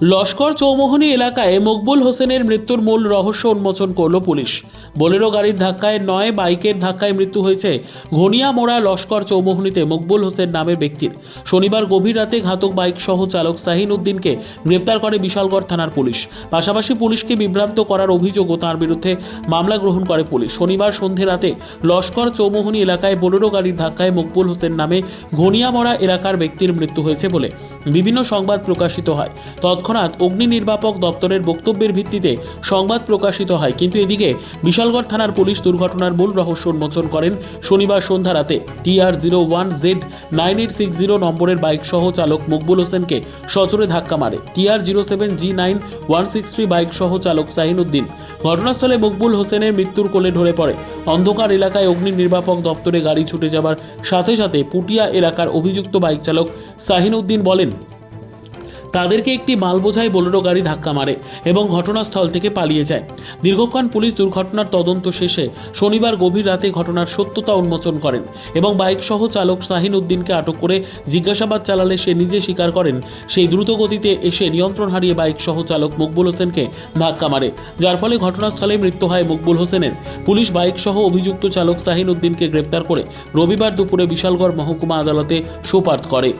লস্কর চৌমোহনী এলাকায় মকবুল হোসেনের মৃত্যুর মূল রহস্য উন্মোচন করল পুলিশ। বোলেরো গাড়ির ধাক্কায় নয়, বাইকের ধাক্কায় মৃত্যু হয়েছে ঘনিয়া মোড়া লস্কর চৌমোহনীতে মকবুল হোসেন নামের ব্যক্তির। শনিবার গভীর রাতে ঘাতক বাইক সহ চালক সাহিন উদ্দিনকে গ্রেপ্তার করে বিশালগড় থানার পুলিশ। পাশাপাশি পুলিশকে বিভ্রান্ত করার অভিযোগও তার বিরুদ্ধে মামলা গ্রহণ করে পুলিশ। শনিবার সন্ধে রাতে লস্কর চৌমোহনী এলাকায় বোলেরো গাড়ির ধাক্কায় মকবুল হোসেন নামে ঘনিয়ামরা এলাকার ব্যক্তির মৃত্যু হয়েছে বলে বিভিন্ন সংবাদ প্রকাশিত হয়। তৎক্ষণাৎ অগ্নি নির্বাপক দপ্তরের বক্তব্যের ভিত্তিতে সংবাদ প্রকাশিত হয়। কিন্তু এদিকে বিশালগড় থানার পুলিশ দুর্ঘটনার মূল রহস্য উন্মোচন করেন শনিবার সন্ধ্যা রাতে। TR zero one Z nine eight six zero নম্বরের বাইক সহ চালক মকবুল হোসেনকে সচরে ধাক্কা মারে। TR zero seven G nine one six three bike সহ চালক সাহিনুদ্দিন। ঘটনাস্থলে মকবুল হোসেনের মৃত্যুর কোলে ঢলে পড়ে। অন্ধকার এলাকায় অগ্নি নির্বাপক দপ্তরে গাড়ি ছুটে যাবার সাথে সাথে পুটিয়া এলাকার অভিযুক্ত বাইক চালক সাহিনুদ্দিন বলেন তাদেরকে একটি মালবোঝাই বোলেরো গাড়ি ধাক্কা মারে এবং ঘটনাস্থল থেকে পালিয়ে যায়। দীর্ঘক্ষণ পুলিশ দুর্ঘটনার তদন্ত শেষে শনিবার গভীর রাতে ঘটনার সত্যতা উন্মোচন করেন এবং বাইক সহ চালক শাহিন উদ্দিনকে আটক করে জিজ্ঞাসাবাদ চালালে সে নিজে স্বীকার করেন, সেই দ্রুত গতিতে এসে নিয়ন্ত্রণ হারিয়ে বাইক সহ চালক মকবুল হোসেনকে ধাক্কা মারে, যার ফলে ঘটনাস্থলে মৃত্যু হয় মকবুল হোসেনের। পুলিশ বাইক সহ অভিযুক্ত চালক শাহিন উদ্দিনকে গ্রেপ্তার করে রবিবার দুপুরে বিশালগড় মহকুমা আদালতে সোপার্দ করে।